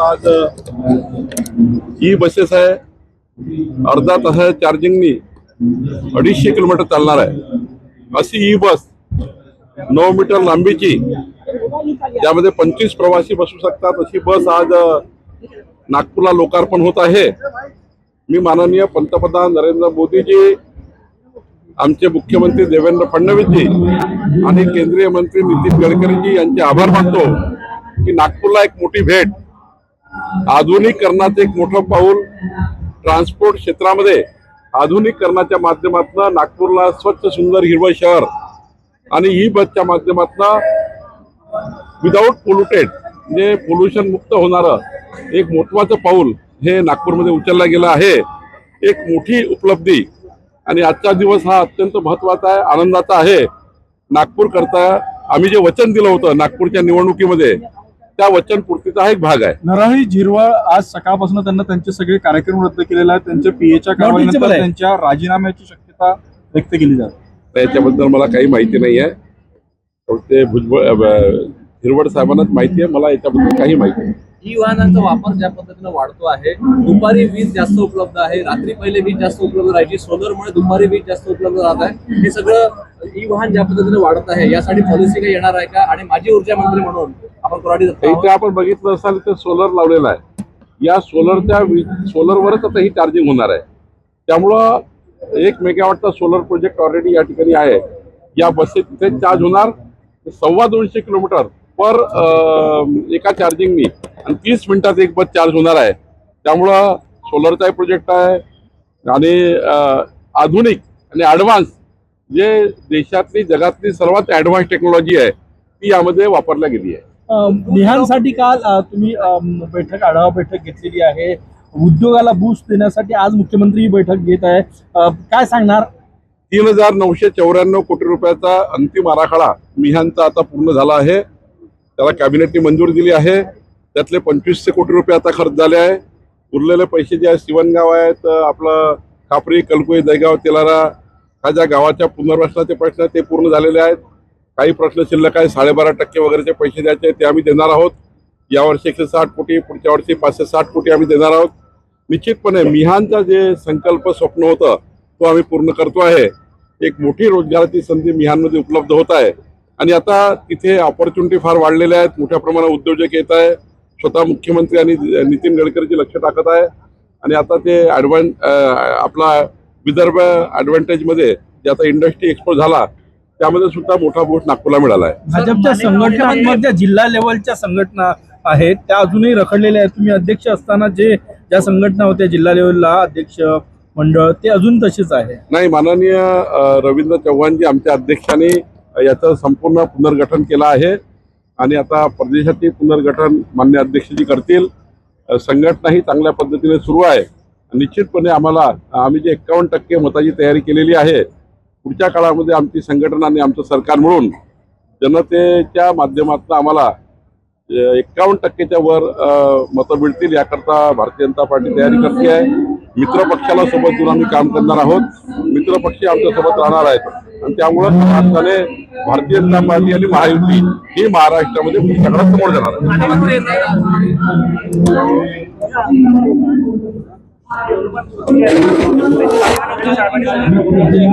आज बसेस आहे. अर्धा तास चार्जिंगनी. अडीचशे किलोमीटर चालणार आहे. अशी ही बस नऊ मीटर लांबीची. ज्यामध्ये पंचवीस प्रवासी बसू शकतात. अशी बस आज नागपूरला लोकार्पण होत आहे. मी माननीय पंतप्रधान नरेंद्र मोदीजी आमचे मुख्यमंत्री देवेंद्र फडणवीसजी आणि केंद्रीय मंत्री नितीन गडकरीजी यांचे आभार मानतो की नागपूरला एक मोठी भेट आधुनिकरणाचं एक मोठं पाऊल ट्रान्सपोर्ट क्षेत्रामध्ये आधुनिकरणाच्या माध्यमातून नागपूरला स्वच्छ सुंदर हिरवं शहर आणि ई बसच्या माध्यमातून विदाऊट पोल्युटेड म्हणजे पोल्युशन मुक्त होणारं एक महत्वाचं पाऊल हे नागपूरमध्ये उचललं गेलं आहे. एक मोठी उपलब्धी आणि आजचा दिवस हा अत्यंत महत्त्वाचा आहे आनंदाचा आहे. नागपूर करता आम्ही जे वचन दिलं होतं नागपूरच्या निवडणुकीमध्ये त्या वचन पूर्तीचा हा एक भाग आहे. नरहरी झिरवळ आज सकाळपासून त्यांना त्यांचे सगळे कार्यक्रम रद्द केलेले आहेत. त्यांच्या पीएच्या कारवाईनंतर त्यांच्या राजीनाम्याची शक्यता व्यक्त केली जाते. त्याच्याबद्दल मला काही माहिती नाही आहे. ते भुजबळ हिरवड साहेबांनाच माहिती आहे. मला याच्याबद्दल काही माहिती नाही. ई वाहनांचा वापर ज्या पद्धतीनं वाढतो आहे दुपारी वीज जास्त उपलब्ध आहे रात्री पहिले वीज जास्त उपलब्ध राहायची सोलरमुळे दुपारी वीज जास्त उपलब्ध राहत आहे. हे सगळं ई वाहन ज्या पद्धतीने वाढत आहे यासाठी पॉलिसी काही येणार आहे का? आणि माजी ऊर्जा मंत्री म्हणून आपण कोराडी. इथे आपण बघितलं असाल तर सोलर लावलेला आहे. या सोलरच्या सोलरवरच आता ही चार्जिंग होणार आहे. त्यामुळं एक मेगावॉटचा सोलर प्रोजेक्ट ऑलरेडी या ठिकाणी आहे. या बसेस तिथे चार्ज होणार सव्वा दोनशे किलोमीटर. पर एका चार्जिंगनी आणि तीस मिनिटात एक बस चार्ज होणार आहे. त्यामुळं सोलरचाही प्रोजेक्ट आहे. आणि आधुनिक आणि ॲडव्हान्स जे देशातली जगातली सर्वात ॲडव्हान्स टेक्नॉलॉजी आहे ती यामध्ये वापरल्या गेली आहे. मिहानसाठी काल तुम्ही बैठक आढावा बैठक घेतलेली आहे. उद्योगाला बूस्ट देण्यासाठी आज मुख्यमंत्री ही बैठक घेत आहे. काय सांगणार? तीन हजार नऊशे चौऱ्याण्णव कोटी रुपयाचा अंतिम आराखडा मिहानचा आता पूर्ण झाला आहे. त्याला कॅबिनेटने मंजुरी दिली आहे. त्यातले पंचवीसशे कोटी रुपये आता खर्च झाले आहे. उरलेले पैसे जे आहे शिवणगाव आहेत आपलं खापरी कलकुई दहेगाव तेलारा ह्या ज्या गावाच्या पुनर्वसनाचे प्रश्न आहेत ते पूर्ण झालेले आहेत. काही प्रश्न शिल्लक आहे साडेबारा टक्के वगैरेचे पैसे द्यायचे ते आम्ही देणार आहोत. यावर्षी एकशे साठ कोटी पुढच्या वर्षी पाचशे साठ कोटी आम्ही देणार आहोत. निश्चितपणे मिहानचा जे संकल्प स्वप्न होतं तो आम्ही पूर्ण करतो आहे. एक मोठी रोजगाराची संधी मिहानमध्ये उपलब्ध होत आहे. आणि आता तिथे ऑपॉर्च्युनिटी फार वाढलेल्या आहेत. मोठ्या प्रमाणात उद्योजक येत आहे स्वतः मुख्यमंत्री आणि नितीन गडकरीची लक्ष टाकत आहे. आणि आता ते ॲडव्हान आपला विदर्भ ॲडव्हान्टेजमध्ये जे आता इंडस्ट्री एक्सपो झाला त्यामध्ये सुद्धा मोठा बूट नागपूरला मिळाला आहे. भाजपच्या संघटनात्मक ज्या जिल्हा लेवलच्या संघटना आहेत त्या अजूनही रखडलेल्या आहेत. तुम्ही अध्यक्ष असताना जे ज्या संघटना होत्या जिल्हा लेवलला अध्यक्ष मंडळ ते अजून तसेच आहे. नाही माननीय रवींद्र चव्हाणजी आमच्या अध्यक्षांनी याचं संपूर्ण पुनर्गठन केलं आहे. आणि आता प्रदेशाचे पुनर्गठन मान्य अध्यक्षजी करतील संघटनाही संघटना ही चांगल्या पद्धतीने सुरू आहे. निश्चितपणे आम्हाला आम्ही जे एक्कावन्न टक्के मताची तयारी केलेली आहे पुढच्या काळामध्ये आमची संघटना आणि आमचं सरकार मिळून जनतेच्या माध्यमातून आम्हाला एक्कावन्न टक्केच्या वर मतं मिळतील याकरता भारतीय जनता पार्टी तयारी करते आहे. मित्रपक्षाला सोबत घेऊन आम्ही काम करणार आहोत. मित्रपक्षी आमच्यासोबत राहणार आहेत. आणि त्यामुळं महाराष्ट्राने भारतीय जनता पार्टी आणि महायुती ही महाराष्ट्रामध्ये सगळ्यात समोर जाणार. आहे मुख्यमंत्री